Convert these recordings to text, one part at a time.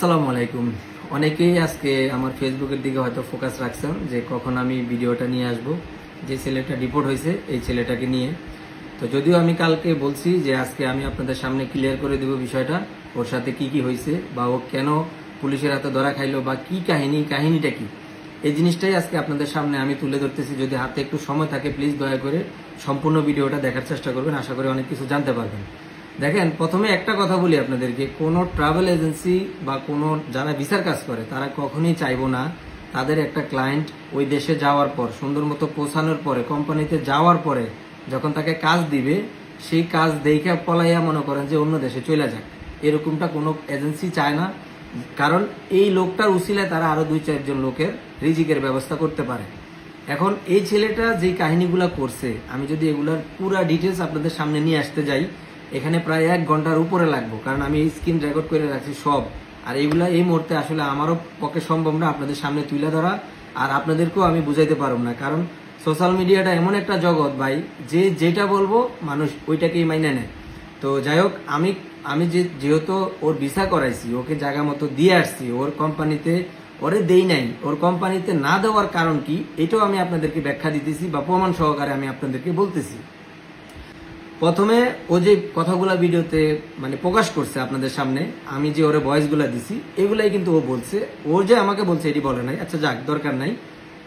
আসসালামু আলাইকুম। অনেকেই আজকে আমার ফেসবুকের দিকে হয়তো ফোকাস রাখছেন যে কখন আমি ভিডিওটা নিয়ে আসব। যে ছেলেটা রিপোর্ট হয়েছে, এই ছেলেটাকে নিয়ে। তো যদিও আমি কালকে বলছি যে আজকে আমি আপনাদের সামনে ক্লিয়ার করে দেব বিষয়টা, ওর সাথে কি কি হয়েছে বা ও কেন পুলিশের হাতে ধরা খাইলো বা কি কাহিনী, কাহিনীটা কি? এই জিনিসটাই আজকে আপনাদের সামনে আমি তুলে ধরতেছি। যদি হাতে একটু সময় থাকে প্লিজ দয়া করে সম্পূর্ণ ভিডিওটা দেখার চেষ্টা করবেন। আশা করি অনেক কিছু জানতে পারবেন। দেখেন, প্রথমে একটা কথা বলি আপনাদেরকে, কোনো ট্রাভেল এজেন্সি বা কোনো যারা ভিসার কাজ করে, তারা কখনোই চাইব না তাদের একটা ক্লায়েন্ট ওই দেশে যাওয়ার পর, সুন্দর মতো পৌঁছানোর পরে কোম্পানিতে যাওয়ার পরে যখন তাকে কাজ দিবে, সেই কাজ দেখে পলাইয়া মনে করেন যে অন্য দেশে চলে যাক। এরকমটা কোনো এজেন্সি চায় না, কারণ এই লোকটার উসিলায় তারা আরও দুই চারজন লোকের রিজিকের ব্যবস্থা করতে পারে। এখন এই ছেলেটা যে কাহিনীগুলো করছে, আমি যদি এগুলার পুরা ডিটেলস আপনাদের সামনে নিয়ে আসতে যাই এখানে প্রায় এক ঘণ্টার উপরে লাগবো, কারণ আমি স্ক্রিন রেকর্ড করে রাখছি সব। আর এইগুলা এই মুহূর্তে আসলে আমারও পক্ষে সম্ভব না আপনাদের সামনে তুলে ধরা, আর আপনাদেরকেও আমি বুঝাইতে পারব না, কারণ সোশ্যাল মিডিয়াটা এমন একটা জগৎ ভাই, যে যেটা বলব মানুষ ওইটাকেই মাইনে নেয়। তো যাই হোক, আমি আমি যে, যেহেতু ওর ভিসা করাইছি, ওকে জায়গা মতো দিয়ে আসছি, ওর কোম্পানিতে ওরে দেই নাই, ওর কোম্পানিতে না দেওয়ার কারণ কি, এটাও আমি আপনাদেরকে ব্যাখ্যা দিতেছি বা প্রমাণ সহকারে আমি আপনাদেরকে বলতেছি। প্রথমে ও যে কথাগুলা ভিডিওতে মানে প্রকাশ করছে আপনাদের সামনে, আমি যে ওরে ভয়েসগুলা দিছি, এগুলাই কিন্তু ও বলছে। ও যে আমাকে বলছে এটি বলে নাই আচ্ছা যাক, দরকার নাই।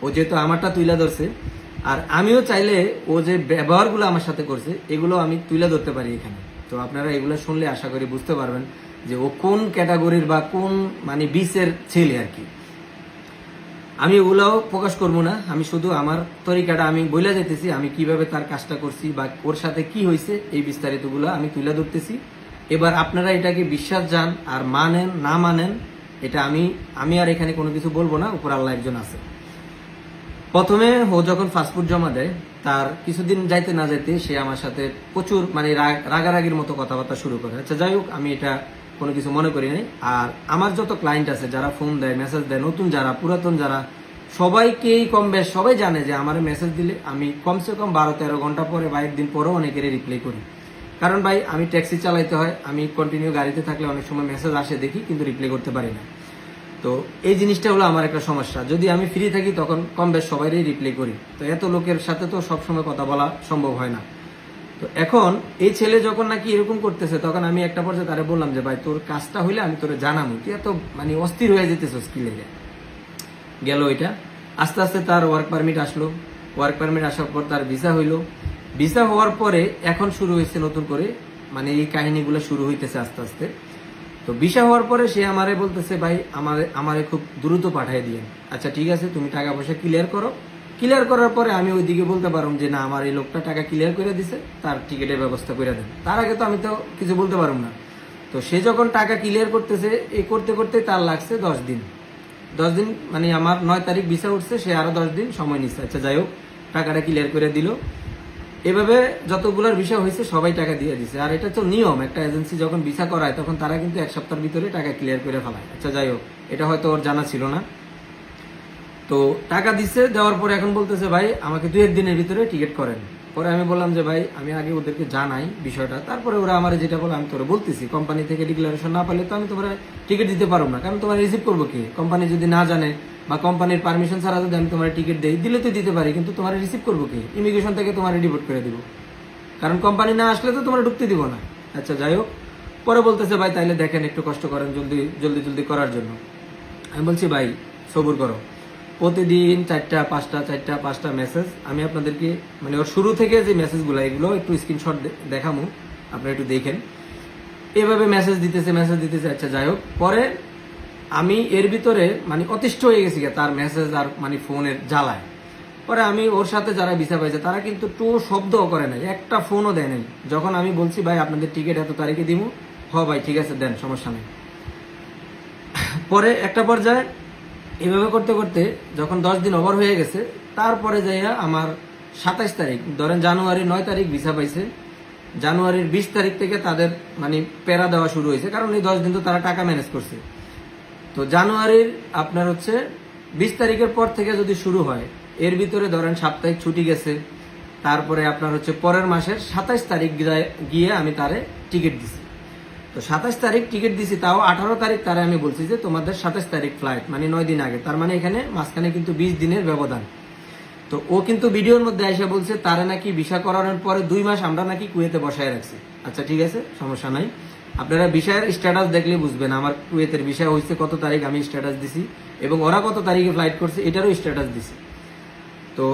ও যেহেতু আমারটা তুইলা ধরছে, আর আমিও চাইলে ও যে ব্যবহারগুলো আমার সাথে করছে, এগুলো আমি তুলে ধরতে পারি এখানে। তো আপনারা এগুলো শুনলে আশা করি বুঝতে পারবেন যে ও কোন ক্যাটাগরির বা কোন মানে বিসের ছেলে আর কি। আমি ওগুলাও প্রকাশ করব না। আমি শুধু আমার তরিকাটা আমি বলে যেতেছি আমি কীভাবে তার কাজটা করছি বা ওর সাথে কি হয়েছে এই বিস্তারিতগুলো আমি তুলে ধরতেছি। এবার আপনারা এটাকে বিশ্বাস যান আর মানেন, না মানেন, এটা আমি আমি আর এখানে কোনো কিছু বলব না, উপর আল্লাহ একজন আছে। প্রথমে ও যখন ফাস্টফুড জমা দেয়, তার কিছুদিন যাইতে না যাইতে সে আমার সাথে প্রচুর মানে রাগ- রাগারাগির মতো কথাবার্তা শুরু করে। আচ্ছা যাই হোক, আমি এটা কোনো কিছু মনে করি নাই। আর আমার যত ক্লায়েন্ট আছে, যারা ফোন দেয় মেসেজ দেয়, নতুন যারা, পুরাতন যারা, সবাইকেই কম বেশ সবাই জানে যে আমার মেসেজ দিলে আমি কমসে কম বারো তেরো ঘণ্টা পরে বা একদিন পরেও অনেকেরই রিপ্লাই করি। কারণ ভাই, আমি ট্যাক্সি চালাইতে হয়, আমি কন্টিনিউ গাড়িতে থাকলে অনেক সময় মেসেজ আসে দেখি, কিন্তু রিপ্লাই করতে পারি না। তো এই জিনিসটা হলো আমার একটা সমস্যা। যদি আমি ফ্রি থাকি, তখন কম বেশ সবাইরই রিপ্লাই করি। তো এত লোকের সাথে তো সবসময় কথা বলা সম্ভব হয় না। তো এখন এই ছেলে যখন নাকি এরকম করতেছে, তখন আমি একটা পর্যায়ে তারে বললাম যে, ভাই, তোর কাজটা হইলে আমি তোরে জানাব তুই এত মানে অস্থির হয়ে যেতেছ স্কিলে গেল এটা। আস্তে আস্তে তার ওয়ার্ক পারমিট আসলো। ওয়ার্ক পারমিট আসার পর তার ভিসা হইল। ভিসা হওয়ার পরে এখন শুরু হয়েছে নতুন করে মানে এই কাহিনীগুলো শুরু হইতেছে আস্তে আস্তে। তো ভিসা হওয়ার পরে সে আমারে বলতেছে, ভাই, আমারে আমারে খুব দ্রুত পাঠিয়ে দিয়ে আচ্ছা ঠিক আছে, তুমি টাকা পয়সা ক্লিয়ার করো। ক্লিয়ার করার পরে আমি ওইদিকে বলতে পারব যে না, আমার এই লোকটা টাকা ক্লিয়ার করে দিছে, তার টিকিটের ব্যবস্থা করে দেন। তার আগে তো আমি তো কিছু বলতে পারব না। তো সে যখন টাকা ক্লিয়ার করতেছে, এ করতে করতে তার লাগছে দশ দিন। দশ দিন মানে আমার নয় তারিখ ভিসা উঠছে, সে আরও দশ দিন সময় নিচ্ছে আচ্ছা যাই হোক, টাকাটা ক্লিয়ার করে দিল। এভাবে যতগুলোর ভিসা হয়েছে, সবাই টাকা দিয়ে দিছে। আর এটা তো নিয়ম, একটা এজেন্সি যখন ভিসা করায়, তখন তারা কিন্তু এক সপ্তাহের ভিতরে টাকা ক্লিয়ার করে ফেলায়। আচ্ছা যাই হোক, এটা হয়তো ওর জানা ছিল না। তো টাকা দিচ্ছে দেওয়ার পরে এখন বলতেছে, ভাই, আমাকে দুই একদিনের ভিতরে টিকিট করেন। পরে আমি বললাম যে, ভাই, আমি আগে ওদেরকে জানাই বিষয়টা। তারপরে ওরা আমার যেটা বলে, আমি তোরা বলতেছি। কোম্পানি থেকে ডিক্লারেশন না পেলে তো আমি তোমার টিকিট দিতে পারব না। কারণ তোমার রিসিভ করব কি? কোম্পানি যদি না জানে বা কোম্পানির পারমিশন ছাড়া যদি আমি তোমার টিকিট দিই, দিলে তো দিতে পারি, কিন্তু তোমার রিসিভ করব কি? ইমিগ্রেশন থেকে তোমার ডিপোর্ট করে দিব। কারণ কোম্পানি না আসলে তো তোমরা ঢুকতে দিব না। আচ্ছা যাই হোক। পরে বলতেছে, ভাই, তাইলে দেখেন, একটু কষ্ট করেন জলদি জলদি জলদি করার জন্য। আমি বলছি, ভাই, সবুর করো। প্রতিদিন চারটা, পাঁচটা চারটা, পাঁচটা মেসেজ আমি আপনাদেরকে মানে ওর শুরু থেকে যে মেসেজগুলো এগুলো একটু স্ক্রিনশট দেখামু। আপনারা একটু দেখেন। এভাবে মেসেজ দিতেছে মেসেজ দিতেছে আচ্ছা যাই হোক। পরে আমি এর ভিতরে মানে অতিষ্ঠ হয়ে গেছি তার মেসেজ আর মানে ফোনের জ্বালায়। পরে আমি ওর সাথে যারা ভিসা পাইছে, তারা কিন্তু টু শব্দও করে নাই। একটা ফোনও দেয় নাই। যখন আমি বলছি, ভাই, আপনাদের টিকিট এত তারিখে দিব হ, ভাই, ঠিক আছে, দেন, সমস্যা নেই। পরে একটা পর্যায়ে এভাবে করতে করতে যখন দশ দিন ওভার হয়ে গেছে, তারপরে যাইয়া আমার সাতাইশ তারিখ, ধরেন জানুয়ারি নয় তারিখ ভিসা পাইছে, জানুয়ারির বিশ তারিখ থেকে তাদের মানে পেরা দেওয়া শুরু হয়েছে। কারণ এই দশ দিন তো তারা টাকা ম্যানেজ করছে। তো জানুয়ারির আপনার হচ্ছে বিশ তারিখের পর থেকে যদি শুরু হয়, এর ভিতরে ধরেন সাপ্তাহিক ছুটি গেছে, তারপরে আপনার হচ্ছে পরের মাসের সাতাইশ তারিখ গিয়ে আমি তারে টিকিট দিছি। তো সাতাশ তারিখ টিকিট দিছি, তাও আঠারো তারিখ তারা আমি বলছি যে তোমাদের সাতাশ তারিখ ফ্লাইট মানে নয় দিন আগে। তার মানে এখানে মাঝখানে কিন্তু বিশ দিনের ব্যবধান। তো ও কিন্তু ভিডিওর মধ্যে এসে বলছে, তারা নাকি ভিসা করানোর পরে দুই মাস আমরা নাকি কুয়েতে বসায় রাখছি। আচ্ছা ঠিক আছে, সমস্যা নাই। আপনারা বিষয়ের স্ট্যাটাস দেখলে বুঝবেন, আমার কুয়েতের বিষয় হয়েছে কত তারিখ আমি স্ট্যাটাস দিছি, এবং ওরা কত তারিখে ফ্লাইট করছে এটারও স্ট্যাটাস দিছি। তো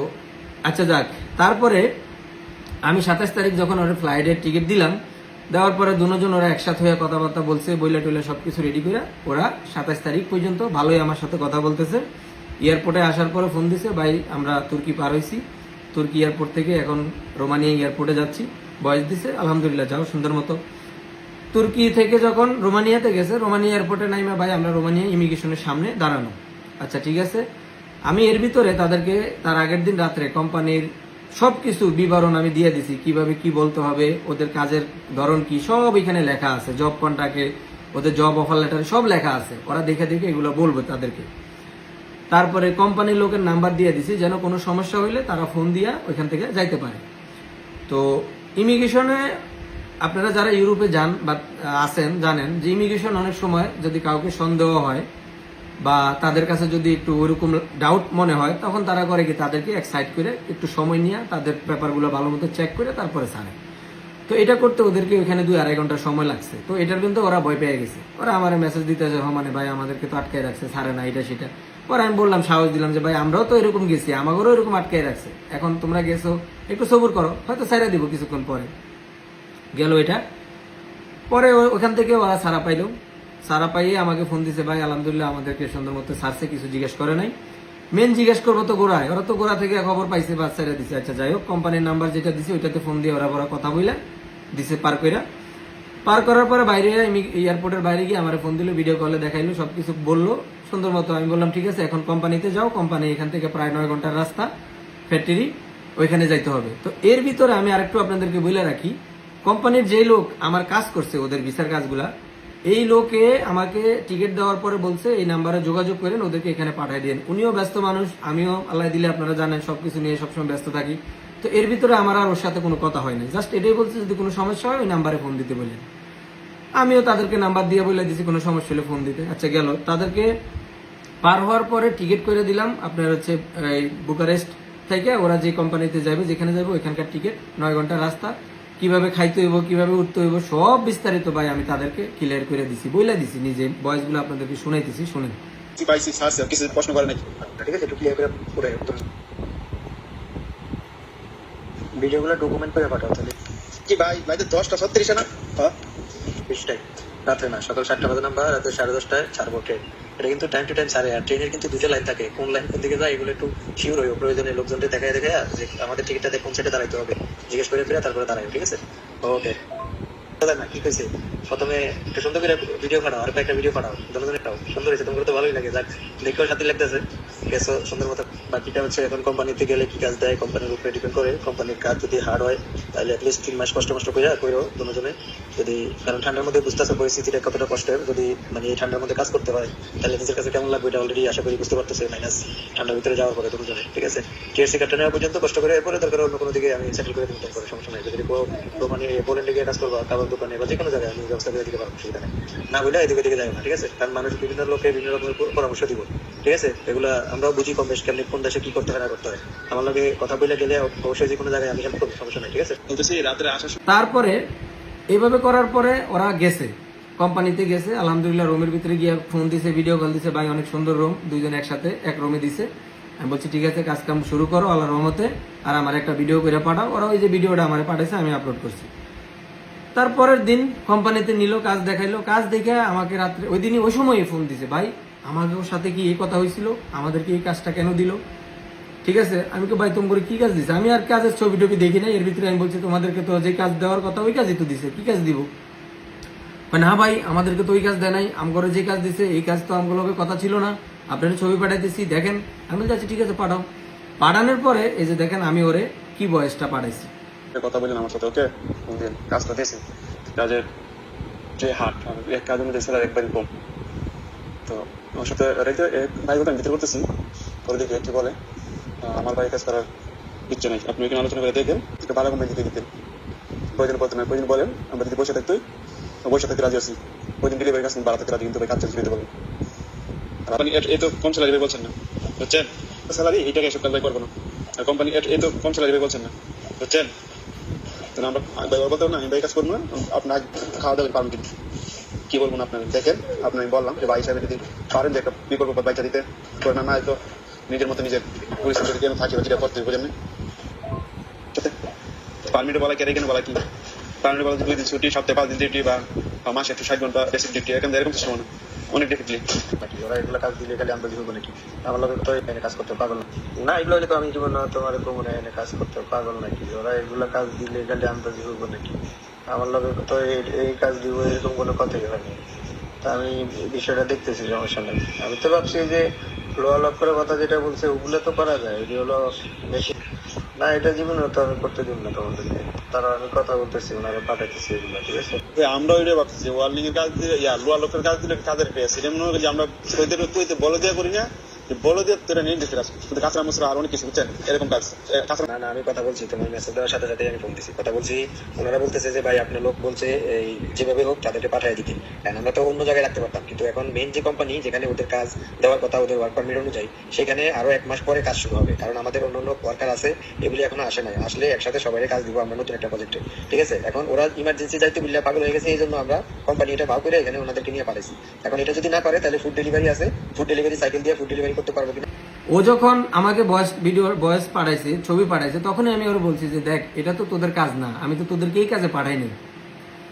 আচ্ছা যাক, তারপরে আমি সাতাশ তারিখ যখন ওরা ফ্লাইটের টিকিট দিলাম দেওয়ার পরে দুজন ওরা একসাথে হয়ে কথাবার্তা বলছে, বইলা টইলা সবকিছু রেডি করে ওরা সাতাশ তারিখ পর্যন্ত ভালোই আমার সাথে কথা বলতেছে। এয়ারপোর্টে আসার পরে ফোন দিছে, ভাই, আমরা তুর্কি পার হয়েছি তুর্কি এয়ারপোর্ট থেকে এখন রোমানিয়া এয়ারপোর্টে যাচ্ছি। বয়স দিছে, আলহামদুলিল্লাহ, যাও, সুন্দর মতো। তুর্কি থেকে যখন রোমানিয়াতে গেছে, রোমানিয়া এয়ারপোর্টে নাইমা, ভাই, আমরা রোমানিয়া ইমিগ্রেশনের সামনে দাঁড়ানো। আচ্ছা ঠিক আছে। আমি এর ভিতরে তাদেরকে তার আগের দিন রাত্রে কোম্পানির সবকিছু বিবরণ আমি দিয়ে দিছি, কীভাবে কি বলতে হবে, ওদের কাজের ধরন কি, সব এখানে লেখা আছে জব কন্ট্রাক্টে ওদের জব অফার লেটারে সব লেখা আছে। ওরা দেখে দেখে এগুলো বলবে তাদেরকে। তারপরে কোম্পানির লোকের নাম্বার দিয়ে দিছি, যেন কোনো সমস্যা হইলে তারা ফোন দিয়া ওইখান থেকে যাইতে পারে। তো ইমিগ্রেশনে আপনারা যারা ইউরোপে যান বা আছেন, জানেন যে ইমিগ্রেশন অনেক সময় যদি কাউকে সন্দেহ হয় বা তাদের কাছে যদি একটু ওইরকম ডাউট মনে হয়, তখন তারা করে কি তাদেরকে এক সাইড করে একটু সময় নিয়ে তাদের পেপারগুলো ভালো মতো চেক করে তারপরে ছাড়ে। তো এটা করতে ওদেরকে ওখানে দুই আড়াই ঘণ্টা সময় লাগছে। তো এটার কিন্তু ওরা ভয় পেয়ে গেছে। ওরা আমার মেসেজ দিতে যে মানে ভাই আমাদেরকে তো আটকায় রাখছে, ছাড়ে না, এটা সেটা। পরে আমি বললাম, সাহস দিলাম যে, ভাই, আমরাও তো এরকম গেছি আমাদেরও এরকম আটকায় রাখছে। এখন তোমরা গেছো, একটু সবুর করো, হয়তো ছাইরা দিব কিছুক্ষণ পরে। গেল এটা। পরে ওখান থেকে ওরা ছাড়া পাইলো। সারা পাইয়ে আমাকে ফোন দিছে, ভাই, আলহামদুলিল্লাহ আমাদেরকে সুন্দর মতো সারছে, কিছু জিজ্ঞেস করে নাই। মেন জিজ্ঞেস করব তো গোড়ায়। ওরা তো গোড়া থেকে খবর পাইছে বা ছেড়ে দিছে। আচ্ছা যাই হোক কোম্পানির নাম্বার যেটা দিছে, ওইটাতে ফোন দিয়ে ওরা ওরা কথা বইলা দিছে পার কইরা। পার করার পরে বাইরে এয়ারপোর্টের বাইরে গিয়ে আমার ফোন দিল ভিডিও কলে দেখাইলো, সবকিছু বলল। সুন্দর মতো আমি বললাম, ঠিক আছে, এখন কোম্পানিতে যাও। কোম্পানি এখান থেকে প্রায় নয় ঘণ্টার রাস্তা ফ্যাক্টরি ওইখানে যাইতে হবে। তো এর ভিতরে আমি আরেকটু আপনাদেরকে বলে রাখি কোম্পানির যেই লোক আমার কাজ করছে, ওদের ভিসার কাজগুলা এই লোকে আমাকে টিকিট দেওয়ার পরে বলছে, এই নাম্বারে যোগাযোগ করেন, ওদেরকে এখানে পাঠিয়ে দিন উনিও ব্যস্ত মানুষ, আমিও আল্লাহ দিলে আপনারা জানেন, সবকিছু নিয়ে সবসময় ব্যস্ত থাকি। তো এর ভিতরে আমার আর ওর সাথে কোনো কথা হয় না জাস্ট এটাই বলছে, যদি কোনো সমস্যা হয় ওই নাম্বারে ফোন দিতে বললেন আমিও তাদেরকে নাম্বার দিয়ে বলে দিছি, কোনো সমস্যা হলে ফোন দিতে। আচ্ছা গেল। তাদেরকে পার হওয়ার পরে টিকিট করে দিলাম, আপনার হচ্ছে বুকারেস্ট থেকে, ওরা যে কোম্পানিতে যাবে, যেখানে যাবে, ওইখানকার টিকিট, নয় ঘণ্টা রাস্তা। কীভাবে খাইতে হইব কীভাবে উঠতে হইব সব বিস্তারিত ভাই আমি তাদেরকে ক্লিয়ার করে দিছি বইলা দিছি নিজে। বয়সগুলো আপনাদেরকে শুনাইতেছি শুনেন। কিছু প্রশ্ন করে নাকি? ঠিক আছে একটু ক্লিয়ার করে ভিডিওগুলো ডকুমেন্ট করে পাঠাও তাহলে। কি ভাই ভাই তো দশটা ছত্রিশে না? হ্যাঁ। রাত্রে না সকাল সাতটা বাজে নাম্বার রাতে সাড়ে দশটায় ছাড়বো ট্রেন। এটা কিন্তু টাইম টু টাইম সারে আর ট্রেনের কিন্তু দুটো লাইন থাকে। কোন লাইন কোন দিকে যায় এগুলো একটু শিওর হয়ে প্রয়োজনে লোকজনকে দেখায় দেখায় যে আমাদের টিকিটটাতে কোন সাইডে দাঁড়াইতে হবে। জিজ্ঞেস করে ফিরে তারপরে দাঁড়ায় ঠিক আছে? ওকে না, কি কইছে? প্রথমে একটু সুন্দর করে ভিডিও পাঠাও আর একটা ভিডিও পাঠাও। দুজনেরটাও সুন্দর হয়েছে, তোমার তো ভালোই লাগে। যাক, দেখেও সাথে লাগতেছে। গেছো সুন্দর মতো বাকিটা হচ্ছে এখন কোম্পানিতে গেলে কি কাজ দেয় কোম্পানির উপরে ডিপেন্ড করে। কোম্পানির কাজ যদি হার্ড হয়, তাহলে অ্যাটলিস্ট তিন মাস কষ্ট কষ্ট করে করো দুজনে। যদি, কারণ ঠান্ডার মধ্যে বুঝতেছে পরিস্থিতিটা কতটা কষ্টের। যদি মানে এই ঠান্ডার মধ্যে কাজ করতে হয়, তাহলে নিজের কাছে কেমন লাগবে এটা অলরেডি আশা করি বুঝতে পারতেছে মাইনাস ঠান্ডার ভিতরে যাওয়ার পরে দুজনে, ঠিক আছে? টিএসসি কার্ডটা নেওয়া পর্যন্ত কষ্ট করে, এরপরে দরকার অন্য কোনো দিকে আমি সেটেল করে দিতে পারব, সমস্যা নাই। যদি মানে পোল্যান্ডে গিয়ে কাজ করব খাবার দোকানে বা যে কোনো জায়গায় আমি ব্যবস্থা করে দিতে পারব নেই। না বলে এদিকে দিকে যাবে না, ঠিক আছে? কারণ মানুষ বিভিন্ন লোকে বিভিন্ন রকমের পরামর্শ দিব, ঠিক আছে? এগুলা আমরাও বুঝি কম বেশ কেমনি কোন দেশে কি করতে হয় না করতে হয়। আমার লোকে কথা বলে গেলে অবশ্যই যে কোনো জায়গায় আমি হেল্প করব সমস্যা নাই ঠিক আছে? বলতেছি রাত্রে আসার তারপরে এইভাবে করার পরে ওরা গেছে। কোম্পানিতে গেছে আলহামদুলিল্লাহ রুমের ভিতরে গিয়ে ফোন দিছে ভিডিও কল দিছে ভাই অনেক সুন্দর রুম দুইজন একসাথে এক রুমে দিছে। আমি বলছি ঠিক আছে কাজ কাম শুরু করো আল্লাহ রহমতে আর আমার একটা ভিডিও করে পাঠাও। ওরা ওই যে ভিডিওটা আমার পাঠাইছে আমি আপলোড করছি। তারপরের দিন কোম্পানিতে নিল কাজ দেখাইলো। কাজ দেখে আমাকে রাত্রে ওই দিনই ওই সময় ফোন দিছে ভাই আমাদের সাথে কি এই কথা হয়েছিল, আমাদেরকে এই কাজটা কেন দিল? ঠিক আছে, আমি তো ভাই তোমার কি কাজ দিছে? আমি আর কাজের ছবি টবি দেখি নাই, এর ভিতরে আমি বলছি, তোমাদেরকে তো যে কাজ দেওয়ার কথা ওই কাজই তো দিছে, কি কাজ দিব? না ভাই, আমাদেরকে তো ওই কাজ দেয় নাই, আমগরে যে কাজ দিছে, এই কাজ তো আমগুলোকে কথা ছিল না, আপনার ছবি পাঠাইতেছি, দেখেন। আমি বলছি আচ্ছা ঠিক আছে, পাঠাও। পাঠানোর পরে, এই যে দেখেন, আমি ওরে কি বয়সটা পাঠাইছি। কথা বললেন আমার সাথে, ওকে? কাজটা দিয়েছি। কাজের যে হাট এক কাজের মধ্যে ছিল একবারই কম। তো ওর সাথে রেখে ভাই ওটা ভিতরে করতেছি পরে দেখি কি বলে। আমার ভাই কাজ করার ইচ্ছে নাই। আপনি এখানে আলোচনা করে দেখেন একটা ভালো কোম্পানি দিকে দিতেন। প্রয়োজন বলতে না প্রয়োজন বলেন? আমরা যদি বসে থাকতোই অবশ্যই থাকতে রাজি আছি। ওই দিন ডেলিভারি কাজ বাড়া থাকতে রাজি, কিন্তু ভাই কাজ চালিয়ে দিতে বলুন আপনি এই তো কম স্যালারি বলছেন না? বুঝছেন? স্যালারি এইটাকে এসব কাজ ভাই করব না। আর কোম্পানি এই তো কম স্যালারি বলছেন না? বুঝছেন? তাহলে আমরা ভাই বলতে না, আমি ভাই কাজ করব না। আপনার খাওয়া দাওয়া কিন্তু কি বলব না আপনার দেখেন আপনার আমি বললাম যে ভাই সাহেব যদি পারেন যে একটা বিকল্প পথ বাইচা দিতে তো না না তো নিজের মতো নিজের পরিশ্রম যদি থাকে যেটা করতে বোঝেন পারমিটে বলা কেন বলা কি পারমিটে বলা দুই দিন ছুটি, সপ্তাহে পাঁচ দিন ডিউটি বা বা মাসে একটু ষাট ঘণ্টা বেসিক ডিউটি এখানে এরকম সিস্টেম না। অনেক ডিফিক্টলি নাকি ওরা এগুলো কাজ দিলে খালি আমরা দিব নাকি আমার লোকের তো এখানে কাজ করতে পাগল না। এগুলো হলে তো আমি জীবন তোমার কমনে এনে কাজ করতে পাগল নাকি? ওরা এগুলো কাজ দিলে খালি আমরা দিব নাকি আমার লোকের তো এই- কাজ দিব, এরকম কোনো কথাই হয়নি। তা আমি বিষয়টা দেখতেছি সমস্যা নেই। আমি তো ভাবছি যে লোয়া লক করে কথা যেটা বলছে, ওগুলো তো করা যায় এটি হলো বেশি। না, এটা জীবনে তো আমি করতে দিব না তোমাদেরকে তারা আমি কথা বলতেছি, ওনারা পাঠাইতেছি এগুলো, ঠিক আছে? আমরা ওইটা ভাবছি ওয়ার্লিং এর কাজ দিলে ইয়া লোয়া লোকের কাজ দিলে কাদের পেয়ে সেটা মনে হয় যে আমরা তোদের তুই বলে দেওয়া করি না। যে বলে দিয়ে তোরা নিয়ে যেতে রাখছি কিন্তু কাঁচরা মশলা আর অনেক কিছু বুঝছেন এরকম কাজ না না, আমি কথা বলছি, তোমার মেসেজ দেওয়ার সাথে সাথে আমি ফোন দিছি। কথা বলছি, ওনারা বলতেছে যে, ভাই, আপনার লোক বলছে, এই, যেভাবে হোক তাদেরকে পাঠিয়ে দিতে। কারণ আমরা তো অন্য জায়গায় রাখতে পারতাম। কিন্তু এখন মেন যে কোম্পানি যেখানে ওদের কাজ দেওয়ার কথা, ওদের ওয়ার্ক পারমিট অনুযায়ী, সেখানে আরও এক মাস পরে কাজ শুরু হবে। কারণ আমাদের অন্য অন্য ওয়ার্কার আছে, এগুলি এখনও আসে নাই। আসলে একসাথে সবাই কাজ দিব আমরা নতুন একটা প্রজেক্টে ঠিক আছে? এখন ওরা ইমার্জেন্সি যাইতে বিল্লা পাগল হয়ে গেছে, এই জন্য আমরা কোম্পানি এটা ভাও করে এখানে ওনাদেরকে নিয়ে পাঠাইছি। এখন এটা যদি না করে, তাহলে ফুড ডেলিভারি আছে। ফুড ডেলিভারি সাইকেল দিয়ে ফুড ডেলিভারি করতে পারব কিনা? ও যখন আমাকে ভয়েস ভিডিও ভয়েস পাঠাইছে ছবি পাঠাইছে তখনই আমি ওরা বলছি যে, দেখ, এটা তো তোদের কাজ না, আমি তো তোদেরকে এই কাজে পাঠাইনি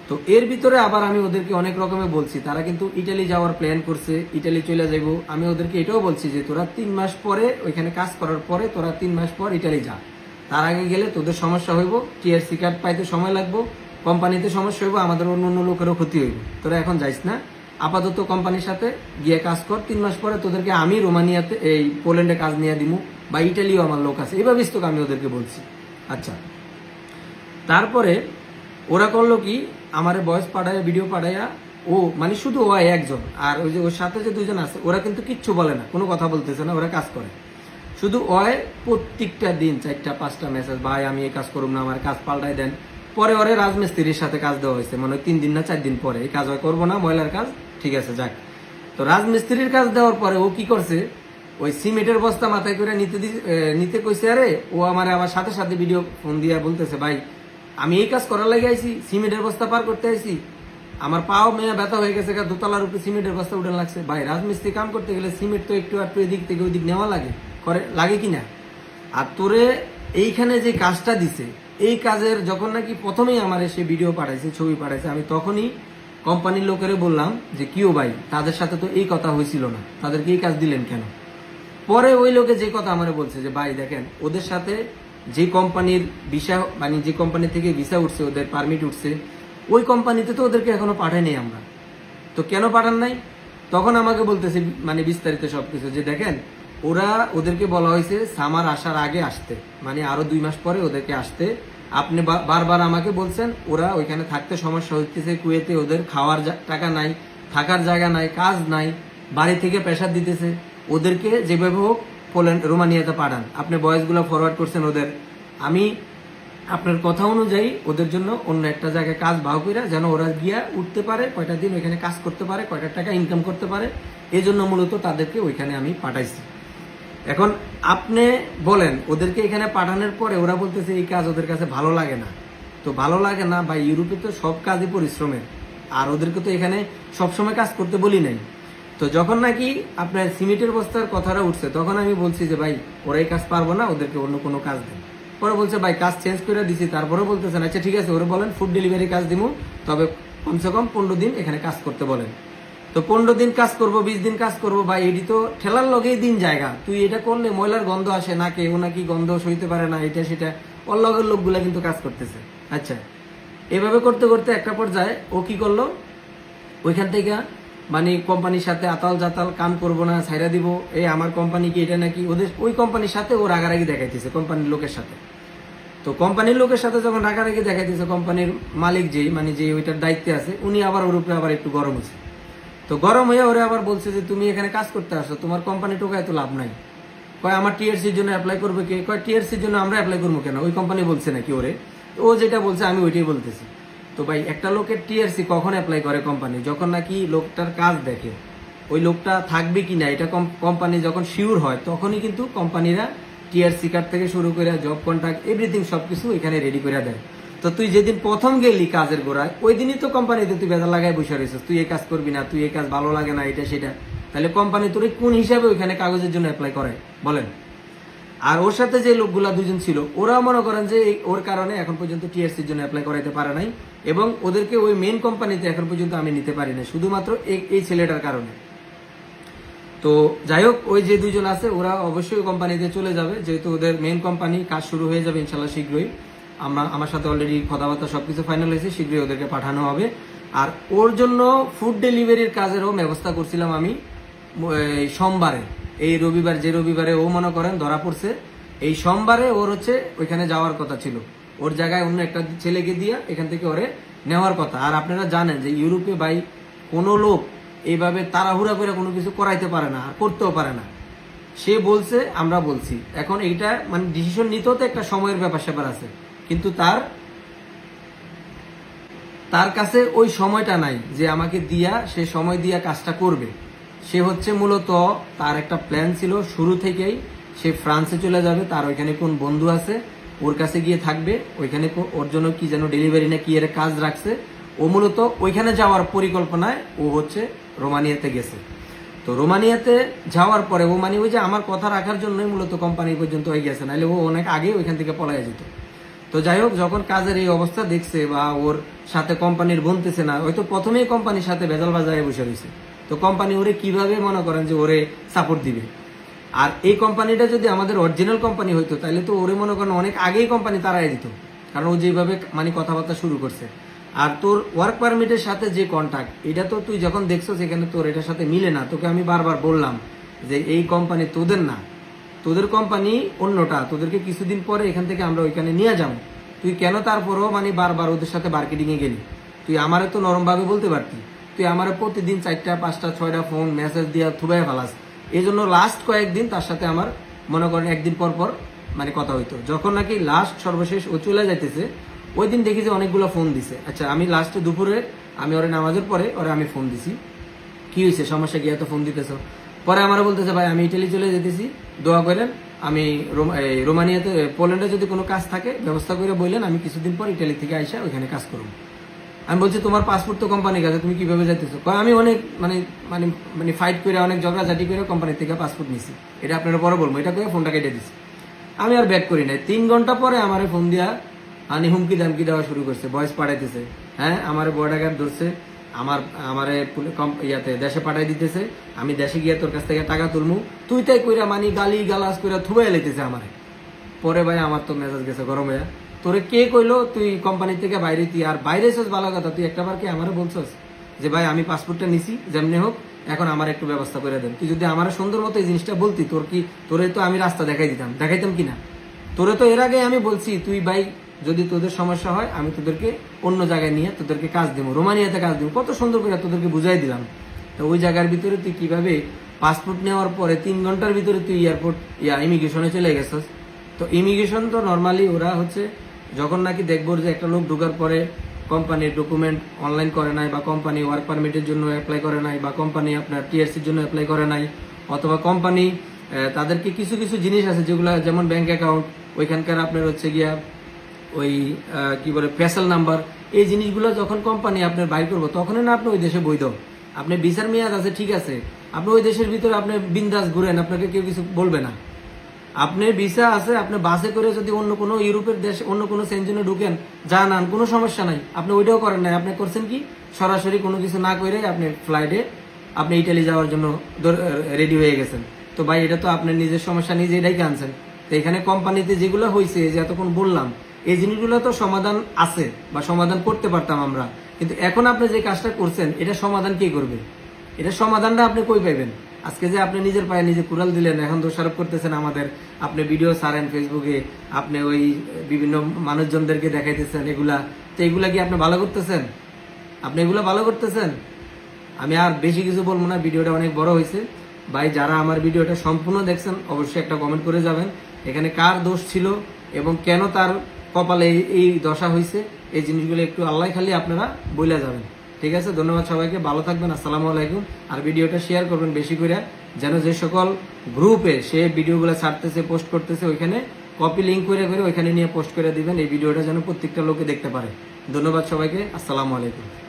তো এর ভিতরে আবার আমি ওদেরকে অনেক বলছি, তারা কিন্তু ইটালি যাওয়ার প্ল্যান করছে, ইটালি চলে আমি ওদেরকে এটাও বলছি যে, তোরা তিন মাস পরে ওইখানে কাজ করার পরে তোরা তিন মাস পর ইটালি যা। তার আগে গেলে তোদের সমস্যা হইব, টিআরসি কার্ড পাইতে সময় লাগবো, কোম্পানিতে সমস্যা হইব, আমাদের অন্য অন্য লোকেরও ক্ষতি হইব। তোরা এখন যাইস না আপাতত কোম্পানির সাথে গিয়ে কাজ কর। তিন মাস পরে তোদেরকে আমি রোমানিয়াতে, এই পোল্যান্ডে কাজ নিয়ে দিমু বা ইটালিও আমার লোক আছে। এইভাবে তো আমি ওদেরকে বলছি। আচ্ছা। তারপরে ওরা করল কি, আমারে বয়স পাঠায় ভিডিও পাঠাইয়া ও মানে শুধু ও একজন, আর ওই যে ওর সাথে যে দুজন আছে, ওরা কিন্তু কিচ্ছু বলে না, কোনো কথা বলতেছে না, ওরা কাজ করে। শুধু ওয় প্রত্যেকটা দিন চারটা, পাঁচটা মেসেজ ভাই, আমি এই কাজ করুম না, আমার কাজ পাল্টাই দেন। পরে ওরে রাজমিস্ত্রির সাথে কাজ দেওয়া হয়েছে মানে তিন দিন না চার দিন পরে। এই কাজ হয় করব না, ময়লার কাজ ঠিক আছে, যাক। তো রাজমিস্ত্রির কাজ দেওয়ার পরে ও কি করছে? ওই সিমেন্টের বস্তা মাথায় করে নিতে নিতে কইছে, আরে, ও আমার আবার সাথে সাথে ভিডিও ফোন দিয়ে বলতেছে, ভাই, আমি এই কাজ করার লাগে আইছি, সিমেন্টের বস্তা পার করতে আইছি। আমার পাও মেয়ে ব্যথা হয়ে গেছে দোতলার উপরে সিমেন্টের বস্তা উঠে লাগছে। ভাই, রাজমিস্ত্রি কাম করতে গেলে সিমেন্ট তো একটু একটু এদিক থেকে ওইদিক নেওয়া লাগে। করে লাগে কি না আর তোরে এইখানে যে কাজটা দিছে, এই কাজের যখন নাকি প্রথমেই আমার সে ভিডিও পাঠাইছে, ছবি পাঠাইছে, আমি তখনই কোম্পানির লোকেরে বললাম যে, কিও ভাই, তাদের সাথে তো এই কথা হয়েছিল না। তাদেরকে এই কাজ দিলেন কেন? পরে ওই লোকে যে কথা আমারে বলছে যে, ভাই, দেখেন, ওদের সাথে যে কোম্পানির ভিসা মানে যে কোম্পানি থেকে ভিসা উঠছে, ওদের পারমিট উঠছে, ওই কোম্পানিতে তো ওদেরকে এখনও পাঠায়নি আমরা। তো কেন পাঠান নাই? তখন আমাকে বলতেছে মানে বিস্তারিত সবকিছু যে, দেখেন, ওরা ওদেরকে বলা হয়েছে, সামার আসার আগে আসতে মানে আরও দুই মাস পরে ওদেরকে আসতে আপনি বারবার আমাকে বলছেন, ওরা ওইখানে থাকতে সমস্যা হচ্ছে, কুয়েতে ওদের খাওয়ার টাকা নাই, থাকার জায়গা নাই, কাজ নাই, বাড়ি থেকে প্রেশার দিতেছে। ওদেরকে যেভাবে হোক পোল্যান্ড, রোমানিয়াতে পাঠান। আপনি বয়সগুলো ফরওয়ার্ড করছেন ওদের। আমি আপনার কথা অনুযায়ী ওদের জন্য অন্য একটা জায়গায় কাজ ভাও করে যেন ওরা গিয়া উঠতে পারে, কয়টা দিন ওইখানে কাজ করতে পারে, কয়টা টাকা ইনকাম করতে পারে এই জন্য মূলত তাদেরকে ওইখানে আমি পাঠাইছি। এখন আপনি বলেন, ওদেরকে এখানে পাঠানোর পরে ওরা বলতেছে এই কাজ ওদের কাছে ভালো লাগে না। তো ভালো লাগে না বা ইউরোপে তো সব কাজই পরিশ্রমের। আর ওদেরকে তো এখানে সবসময় কাজ করতে বলি নাই। তো যখন নাকি আপনার সিমেন্টের বস্তার কথাটা উঠছে, তখন আমি বলছি যে, ভাই ওরা এই কাজ পারব না, ওদেরকে অন্য কোনো কাজ দেন। পরে বলছে, ভাই, কাজ চেঞ্জ করে দিছি। তারপরে বলতেছেন আচ্ছা ঠিক আছে, ওরা বলেন ফুড ডেলিভারি কাজ দিব তবে কমসে কম পনেরো দিন এখানে কাজ করতে বলেন। তো পনেরো দিন কাজ করব, বিশ দিন কাজ করব বা এটি তো ঠেলার লগেই দিন জায়গা। তুই এটা করলে ময়লার গন্ধ আসে না, কেউ নাকি গন্ধ সইতে পারে না, এটা সেটা। ওর লগের লোকগুলা কিন্তু কাজ করতেছে। আচ্ছা এভাবে করতে করতে একটা পর্যায়ে ও কি করল? ওইখান থেকে মানে কোম্পানির সাথে আতাল জাতাল কাম করব না, ছাইরা দিব। এই আমার কোম্পানি কি এটা নাকি? ওদের, ওই কোম্পানির সাথে ও রাগারাগি দেখাইতেছে, কোম্পানির লোকের সাথে। তো কোম্পানির লোকের সাথে যখন রাগারাগি দেখাইতেছে, কোম্পানির মালিক যে মানে যে ওইটার দায়িত্বে আছে, উনি আবার ওর উপরে আবার একটু গরম হয়েছে তো গরম হয়ে ওরা আবার বলছে যে, তুমি এখানে কাজ করতে আসো, তোমার কোম্পানি টোকায় তো লাভ নাই। কয়, আমার টিআরসির জন্য অ্যাপ্লাই করবে কে? কয় টিআরসির জন্য আমরা অ্যাপ্লাই করব কেন? ওই কোম্পানি বলছে নাকি ওরে। ও যেটা বলছে, আমি ওইটাই বলতেছি। তো ভাই, একটা লোকের টিআরসি কখন অ্যাপ্লাই করে কোম্পানি যখন নাকি লোকটার কাজ দেখে, ওই লোকটা থাকবে কি না, এটা কোম্পানি যখন শিওর হয়, তখনই কিন্তু কোম্পানিরা টিআরসি কার্ড থেকে শুরু করে জব কন্ট্রাক্ট এভরিথিং সবকিছু এখানে রেডি করে দেয়। তো তুই যেদিন প্রথম গেলি কাজের গোড়ায় ওই দিনই তো কোম্পানিতে তুই বেদা লাগাই বসে রয়েছিস। তুই এই কাজ করবি না, তুই এই কাজ ভালো লাগে না, এটা সেটা। তাহলে কোম্পানি তোর কোন হিসাবে ওইখানে কাগজের জন্য অ্যাপ্লাই করে? বলেন। আর ওর সাথে যে লোকগুলা দুজন ছিল, ওরাও মনে করেন যে ওর কারণে এখন পর্যন্ত টিএসসির জন্য অ্যাপ্লাই করাইতে পারে নাই এবং ওদেরকে ওই মেন কোম্পানিতে এখন পর্যন্ত আমি নিতে পারি না শুধুমাত্র এই এই ছেলেটার কারণে। তো যাই হোক, ওই যে দুজন আছে, ওরা অবশ্যই কোম্পানিতে চলে যাবে, যেহেতু ওদের মেন কোম্পানি, কাজ শুরু হয়ে যাবে ইনশাল্লাহ শীঘ্রই। আমরা আমার সাথে অলরেডি কথাবার্তা সবকিছু ফাইনাল হয়েছে, শীঘ্রই ওদেরকে পাঠানো হবে। আর ওর জন্য ফুড ডেলিভারির কাজেরও ব্যবস্থা করছিলাম আমি সোমবারে। এই রবিবার, যে রবিবারে ও মনে করেন ধরা পড়ছে, এই সোমবারে ওর হচ্ছে ওইখানে যাওয়ার কথা ছিল। ওর জায়গায় অন্য একটা ছেলেকে দিয়ে এখান থেকে ওরে নেওয়ার কথা। আর আপনারা জানেন যে ইউরোপে ভাই কোনো লোক এইভাবে তাড়াহুড়া করে কোনো কিছু করাইতে পারে না, আর করতেও পারে না। সে বলছে, আমরা বলছি। এখন এইটা মানে ডিসিশন নিতেও তো একটা সময়ের ব্যাপার স্যাপার আছে। কিন্তু তার তার কাছে ওই সময়টা নাই যে আমাকে দিয়া, সে সময় দিয়া কাজটা করবে। সে হচ্ছে মূলত তার একটা প্ল্যান ছিল শুরু থেকেই। সে ফ্রান্সে চলে যাবে, তার ওইখানে কোন বন্ধু আছে, ওর কাছে গিয়ে থাকবে। ওইখানে ওর জন্য কি যেন ডেলিভারি না কি এর কাজ রাখছে। ও মূলত ওইখানে যাওয়ার পরিকল্পনায় ও হচ্ছে রোমানিয়াতে গেছে। তো রোমানিয়াতে যাওয়ার পরে ও মানে ওই যে আমার কথা রাখার জন্যই মূলত কোম্পানি পর্যন্ত হয়ে গেছে, নাহলে ও অনেক আগে ওইখান থেকে পলায় যেত। তো যাই হোক, যখন কাজের এই অবস্থা দেখছে বা ওর সাথে কোম্পানির বনতেছে না, হয়তো প্রথমেই কোম্পানির সাথে ভেজাল বাজারে বসে রয়েছে। তো কোম্পানি ওরে কীভাবে মনে করেন যে ওরে সাপোর্ট দিবে? আর এই কোম্পানিটা যদি আমাদের অরিজিনাল কোম্পানি হইতো তাহলে তো ওরে মনে করেন অনেক আগেই কোম্পানি তারাই দিত। কারণ ও যেভাবে মানে কথাবার্তা শুরু করছে। আর তোর ওয়ার্ক পারমিটের সাথে যে কন্ট্যাক্ট এটা তো তুই যখন দেখছ সেখানে তোর এটার সাথে মিলে না। তোকে আমি বারবার বললাম যে এই কোম্পানি তোদের না। তোদের কোম্পানি অন্যটা, তোদেরকে কিছুদিন পরে এখান থেকে আমরা ওইখানে নিয়ে যাব। তুই কেন তারপরও মানে বারবার ওদের সাথে মার্কেটিং এ গেলি? তুই আমারে তো নরমভাবে বলতে পারতি। তুই আমারে প্রতিদিন চারটা, পাঁচটা, ছয়টা ফোন মেসেজ দিয়ে থুবাই ফেলাস। এই জন্য লাস্ট কয়েকদিন তার সাথে আমার, মনে করেন একদিন পর পর মানে কথা হইতো। যখন নাকি লাস্ট সর্বশেষ ও চলে যাইতেছে ওই দিন দেখি যে অনেকগুলো ফোন দিছে। আচ্ছা আমি লাস্টে দুপুরে, আমি ওরে নামাজের পরে ওরে আমি ফোন দিছি। কি হয়েছে সমস্যা কি এত ফোন দিতেছ? পরে আমার বলতেছে, ভাই, আমি ইটালি চলে যেতেছি। দোয়া করেন আমি রোমানিয়াতে পোল্যান্ডে যদি কোনো কাজ থাকে, ব্যবস্থা করে বললেন আমি কিছুদিন পর ইটালি থেকে আইসা ওইখানে কাজ করব আমি বলছি, তোমার পাসপোর্ট তো কোম্পানির কাছে, তুমি কীভাবে যাইতেছো? আমি অনেক মানে মানে মানে ফাইট করে অনেক ঝগড়াঝাটি করে কোম্পানি থেকে পাসপোর্ট নিছি। এটা আপনারা পরে বলব, এটা করে ফোনটা কেটে দিছি। আমি আর ব্যাক করি নাই। তিন ঘণ্টা পরে আমার ফোন দিয়া, আনি হুমকি দামকি দেওয়া শুরু করছে বয়স পাঠাইতেছে হ্যাঁ আমার বর্ডার গার্ড ধরছে। আমার, আমারে ইয়াতে দেশে পাঠাই দিতেছে, আমি দেশে গিয়ে তোর কাছ থেকে টাকা তুলমু। তুই তাই কইরা মানি গালি গালাস কইরা থুবাই লাইতেছে আমারে। পরে ভাই আমার তো মেজাজ গেছে গরম হয়ে তোরে কে কইলো তুই কোম্পানি থেকে বাইরে তুই আর বাইরে এসেছ ভালো কথা, তুই একটা বার কি আমারও বলছস? যে ভাই আমি পাসপোর্টটা নিছি, যেমনি হোক, এখন আমার একটু ব্যবস্থা করে দেন। তুই যদি আমার সুন্দর মতো এই জিনিসটা বলতি, তোর কি, তোরে তো আমি রাস্তা দেখাই দিতাম। দেখাইতাম কিনা? তোরে তো এর আগে আমি বলছি, তুই ভাই যদি তোদের সমস্যা হয়, আমি তোদেরকে অন্য জায়গায় নিয়ে তোদেরকে কাজ দেবো। রোমানিয়াতে কাজ দেবো। কত সুন্দর করে তোদেরকে বুঝাই দিলাম। তো ওই জায়গার ভিতরে তুই কীভাবে পাসপোর্ট নেওয়ার পরে তিন ঘণ্টার ভিতরে তুই এয়ারপোর্ট ইয়া ইমিগ্রেশনে চলে গেছিস? তো ইমিগ্রেশন তো নর্মালি ওরা হচ্ছে যখন নাকি দেখব যে একটা লোক ঢোকার পরে কোম্পানির ডকুমেন্ট অনলাইন করে নাই বা কোম্পানি ওয়ার্ক পারমিটের জন্য অ্যাপ্লাই করে নাই বা কোম্পানি আপনার টিআরসির জন্য অ্যাপ্লাই করে নাই, অথবা কোম্পানি তাদেরকে কিছু কিছু জিনিস আছে যেগুলো যেমন ব্যাংক অ্যাকাউন্ট ওইখানকার আপনার হচ্ছে গিয়া ওই কি বলে ফেসাল নাম্বার, এই জিনিসগুলো যখন কোম্পানি আপনার বাইর করব, তখনই না আপনি ওই দেশে বৈধ। আপনি বিচার মেয়াদ আছে, ঠিক আছে। আপনি ওই দেশের ভিতরে আপনি বিন্দাস ঘুরেন, আপনাকে কেউ কিছু বলবে না। আপনি ভিসা আছে, আপনি বাসে করে যদি অন্য কোনো ইউরোপের দেশ, অন্য কোনো সেঞ্জনে ঢুকেন, যান আন, কোনো সমস্যা নাই। আপনি ওইটাও করেন নাই। আপনি করছেন কি? সরাসরি কোনো কিছু না করে আপনি ফ্লাইটে আপনি ইটালি যাওয়ার জন্য রেডি হয়ে গেছেন। তো ভাই, এটা তো আপনার নিজের সমস্যা নিজে এটাই আনছেন। তো এখানে কোম্পানিতে যেগুলো হয়েছে যে এতক্ষণ বললাম এই জিনিসগুলো তো সমাধান আছে বা সমাধান করতে পারতাম আমরা। কিন্তু এখন আপনি যে কাজটা করছেন, এটা সমাধান কে করবে? এটা সমাধানটা আপনি কই পাইবেন? আজকে যে আপনি নিজের পায়ে নিজে কুড়াল দিলেন, এখন দোষারোপ করতেছেন আমাদের। আপনি ভিডিও ছাড়েন ফেসবুকে আপনি ওই বিভিন্ন মানুষজনদেরকে দেখাইতেছেন, এগুলা। তো এগুলা কি আপনি ভালো করতেছেন? আপনি এগুলো ভালো করতেছেন? আমি আর বেশি কিছু বলব না, ভিডিওটা অনেক বড় হয়েছে। ভাই, যারা আমার ভিডিওটা সম্পূর্ণ দেখছেন, অবশ্যই একটা কমেন্ট করে যাবেন। এখানে কার দোষ ছিল এবং কেন তার কপালে এই- দশা হয়েছে এই জিনিসগুলো একটু আল্লাহ খালি আপনারা বইলা যাবেন। ঠিক আছে? ধন্যবাদ সবাইকে, ভালো থাকবেন, আসসালামু আলাইকুম। আর ভিডিওটা শেয়ার করবেন বেশি করে, যেন যে সকল গ্রুপে সে ভিডিওগুলো ছাড়তেছে, পোস্ট করতেছে, ওইখানে কপি লিঙ্ক করে করে ওইখানে নিয়ে পোস্ট করে দিবেন, এই ভিডিওটা যেন প্রত্যেকটা লোকে দেখতে পারে। ধন্যবাদ সবাইকে, আসসালামু আলাইকুম।